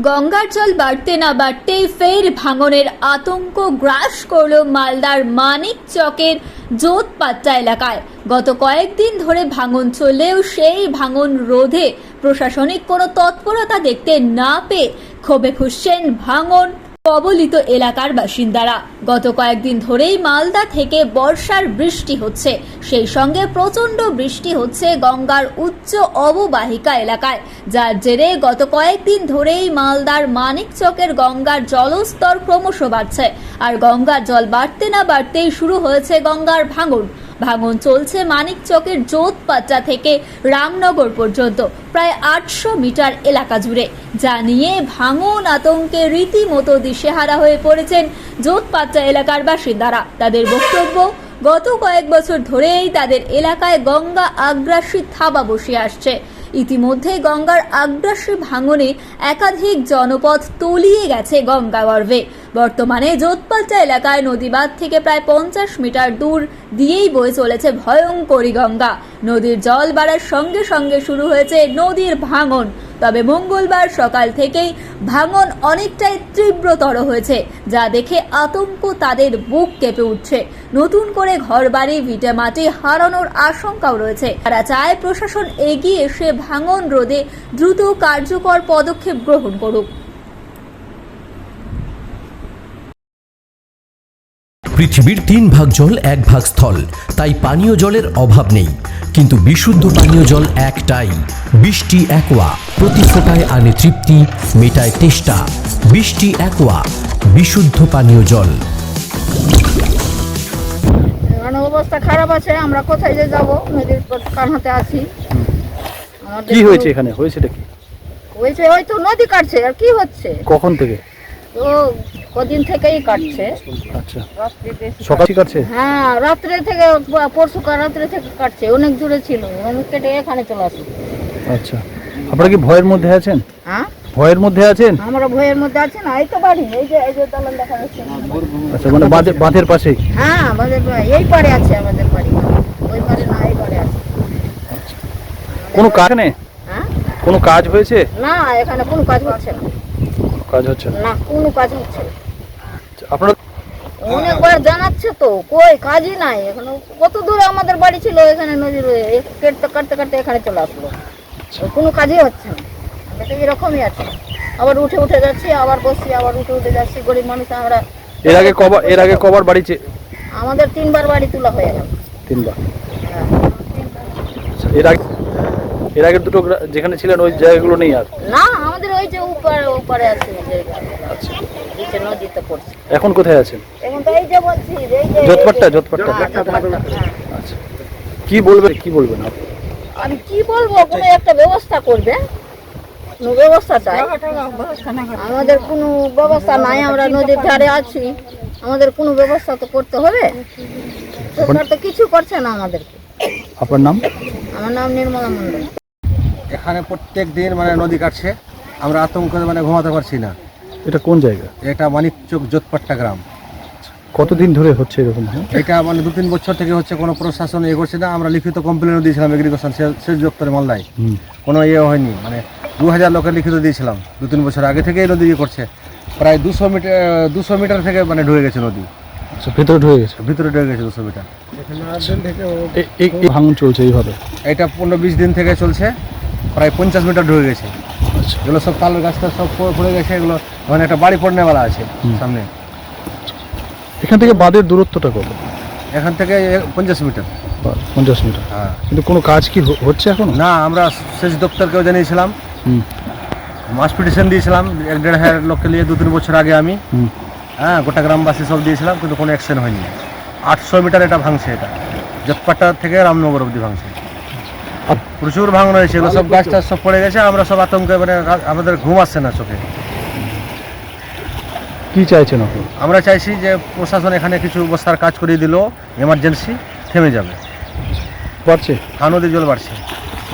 গঙ্গার জল বাড়তে না বাড়তেই ফের ভাঙনের আতঙ্ক গ্রাস করল মালদার মানিক চকের জোতপাট্টা এলাকায়। গত কয়েকদিন ধরে ভাঙন চললেও সেই ভাঙন রোধে প্রশাসনিক কোনো তৎপরতা দেখতে না পেয়ে ক্ষোভে খুঁজছেন ভাঙন কবলিত এলাকার বাসিন্দারা। গত কয়েকদিন ধরেই মালদা থেকে বর্ষার বৃষ্টি হচ্ছে। সেই সঙ্গে প্রচণ্ড বৃষ্টি হচ্ছে গঙ্গার উচ্চ অববাহিকা এলাকায়। যার জেরে গত কয়েকদিন ধরেই মালদার মানিকচকের গঙ্গার জলস্তর ক্রমশ বাড়ছে। আর গঙ্গার জল বাড়তে না বাড়তেই শুরু হয়েছে গঙ্গার ভাঙন। ভাঙন চলছে মানিকচকের জোতপাট্টা থেকে রামনগর পর্যন্ত, প্রায় আটশো মিটার এলাকা জুড়ে, যা নিয়ে ভাঙন আতঙ্কে রীতিমতো দিশেহারা হয়ে পড়েছেন জোতপাট্টা এলাকার বাসিন্দারা। তাদের বক্তব্য, গত কয়েক বছর ধরেই তাদের এলাকায় গঙ্গা আগ্রাসী থাবা বসে আসছে। ইতিমধ্যে গঙ্গার আগ্রাসী ভাঙনে একাধিক জনপদ তলিয়ে গেছে গঙ্গা গর্ভে বর্তমানে যোধপাল্টা এলাকায় নদীবাঁধ থেকে প্রায় পঞ্চাশ মিটার দূর দিয়েই বয়ে চলেছে ভয়ঙ্করী গঙ্গা। নদীর জল বাড়ার সঙ্গে সঙ্গে শুরু হয়েছে নদীর ভাঙন। তবে মঙ্গলবার সকাল থেকেই ভাঙন অনেকটাই তীব্রতর হয়েছে, যা দেখে আতঙ্ক তাদের বুক কেঁপে উঠছে। নতুন করে ঘরবাড়ি ভিটে মাটি হারানোর আশঙ্কাও রয়েছে। তারা চায় প্রশাসন এগিয়ে এসে ভাঙন রোধে দ্রুত কার্যকর পদক্ষেপ গ্রহণ করুক। পৃথিবীর তিন ভাগ জল এক ভাগ স্থল। তাই পানীয় জলের অভাব নেই। কিন্তু বিশুদ্ধ পানীয় জল একটাই। বৃষ্টি একোয়া প্রতি ফোটায় আনে তৃপ্তি মেটায় তেষ্টা। বৃষ্টি একোয়া বিশুদ্ধ পানীয় জল। মানে অবস্থা খারাপ আছে আমরা কোথায় যে যাব? নদীর কানহাতে আছি। কি হয়েছে এখানে? হয়েছেটা কি? হয়েছে ওই তো নদী কাটছে আর কি হচ্ছে? কখন থেকে? তো কদিন থেকেই কাটছে। আচ্ছা। সকাল ঠিক হ্যাঁ রাত্রে থেকে পরশু রাত্রে থেকে কাটছে। অনেক দূরে ছিল। অনেক কেটে এখানে চলে আসে আচ্ছা। আপনারা কি ভয়ের মধ্যে আছেন? হ্যাঁ? ভয়ের মধ্যে আছেন? আমরা ভয়ের মধ্যে আছি না এই তো বাড়ি এই যে এই যে দলন দেখা যাচ্ছে। আচ্ছা মানে বাঁধে- বাঁধের পাশেই? হ্যাঁ আমাদের এই পারে আছে আমাদের বাড়ি। ওই পারে না এই পারে আছে। কোনো কাজ নেই? হ্যাঁ? কোনো কাজ হয়েছে? না এখানে কোনো কাজ হচ্ছে না। কাজ হচ্ছে না কোনো কাজ হচ্ছে না। আপনারা অনেকবার জানাচ্ছে তো কই কাজই নাই। এখন কত দূরে আমাদের বাড়ি ছিল এখানে নদীর কাটতে কাটতে কাটতে এখানে চলে আসলো। কোনো কাজই হচ্ছে না। তো এরকমই আছে। আবার উঠে উঠে যাচ্ছি আবার বসছি আবার উঠে উঠে যাচ্ছি গরিব মানুষ আমরা এর আগে কবার এর আগে কবার বাড়ি আমাদের তিনবার বাড়ি তোলা হয়ে গেল। তিনবার। হ্যাঁ। আচ্ছা, এর আগে এর আগে দুটো যেখানে ছিলেন ওই জায়গাগুলো নেই আর? না আমাদের ওই যে উপরে উপরে আছে আচ্ছা। নিচে নদীতে পড়ছে। এখন কোথায় আছেন? এখন তো এই যে বলছি এই যে যোধপাট্টা, যোধপাট্টা। হ্যাঁ, হ্যাঁ। আচ্ছা। কি বলবেন কি বলবেন আপনি? আমি কি বলব কোনো একটা ব্যবস্থা করবে। কোনো ব্যবস্থা চাই। আমাদের কোনো ব্যবস্থা নাই আমরা নদীর ধারে আছি। আমাদের কোনো ব্যবস্থা তো করতে হবে। সরকার তো কিছু করছে না আমাদেরকে। আপনার নাম? আমার নাম নির্মলা মণ্ডল। এখানে প্রত্যেক দিন মানে নদী কাটছে। আমরা আতঙ্ক মানে ঘুমাতে পারছি না। এটা কোন জায়গা? এটা মানিকচক যোধপাট্টা গ্রাম। কতদিন ধরে হচ্ছে এরকম? এটা মানে দু তিন বছর থেকে হচ্ছে কোনো প্রশাসন ইয়ে করছে না। আমরা লিখিত কমপ্লেনও দিয়েছিলাম এগ্রিকালচার সেচ দপ্তরে মালদায়। কোনো ইয়ে হয়নি। মানে দু হাজার লোকের লিখিত দিয়েছিলাম। দু তিন বছর আগে থেকেই নদী ইয়ে করছে। প্রায় দুশো মিটার দুশো মিটার থেকে মানে ঢুকে গেছে নদী। ভিতরে ভেতরে ঢুকে গেছে? ভিতরে ঢুকে গেছে দুশো মিটার। এ- এই এই ভাঙন চলছে এইভাবে? এটা পনেরো বিশ দিন থেকে চলছে। প্রায় পঞ্চাশ মিটার ঢুকে গেছে। আচ্ছা। এগুলো সব তালের গাছটা সব পড়ে গেছে এগুলো মানে একটা বাড়ি পড়নেওয়ালা আছে সামনে। এখান থেকে বাঁধের দূরত্বটা কত? এখান থেকে পঞ্চাশ মিটার। পঞ্চাশ মিটার। হ্যাঁ। কিন্তু কোনো কাজ কি হচ্ছে এখন? না আমরা সেচ দপ্তরকেও জানিয়েছিলাম। মাস পিটিশন দিয়েছিলাম এক দেড় হাজার লোককে নিয়ে দু তিন বছর আগে আমি। হ্যাঁ গোটা গ্রামবাসী সব দিয়েছিলাম কিন্তু কোনো অ্যাকশন হয়নি। আটশো মিটার এটা ভাঙছে এটা। জটপাট্টা থেকে রামনগর অবধি ভাঙছে। প্রচুর ভাঙন হয়েছে এগুলো সব গাছ টাছ সব পড়ে গেছে আমরা সব আতঙ্কে মানে আমাদের ঘুম আসছে না চোখে। কি চাইছেন আপনি? আমরা চাইছি যে প্রশাসন এখানে কিছু বস্তার কাজ করিয়ে দিল এমার্জেন্সি থেমে যাবে। পারছে হা নদীর জল বাড়ছে।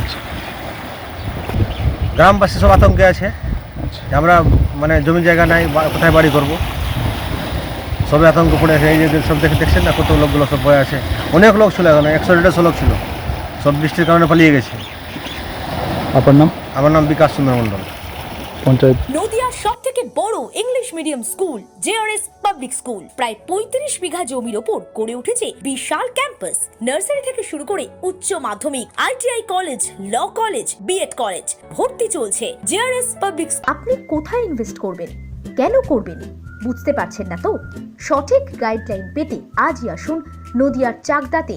আচ্ছা। গ্রামবাসী সব আতঙ্কে আছে। আমরা মানে জমি জায়গা নাই কোথায় বাড়ি করব? সবে আতঙ্ক পড়ে আছে এই যে সব দেখে দেখছেন না কত লোকগুলো সব বয়ে আছে। অনেক লোক ছিল এখানে একশো দেড়শো লোক ছিল। সব বৃষ্টির কারণে পালিয়ে গেছে। আপনার নাম? আমার নাম বিকাশ সুন্দর মণ্ডল। পঞ্চায়েত? নদিয়ার সব থেকে বড় English medium school JRS public school. প্রায় পঁয়ত্রিশ বিঘা জমির ওপর গড়ে উঠেছে বিশাল ক্যাম্পাস। নার্সারি থেকে শুরু করে উচ্চ মাধ্যমিক ITI college law college BEd college ভর্তি চলছে জেআরএস পাবলিক আপনি কোথায় ইনভেস্ট করবেন? কেন করবেন? বুঝতে পারছেন না তো? সঠিক গাইডলাইন পেতে আজই আসুন নদিয়ার চাকদাতে।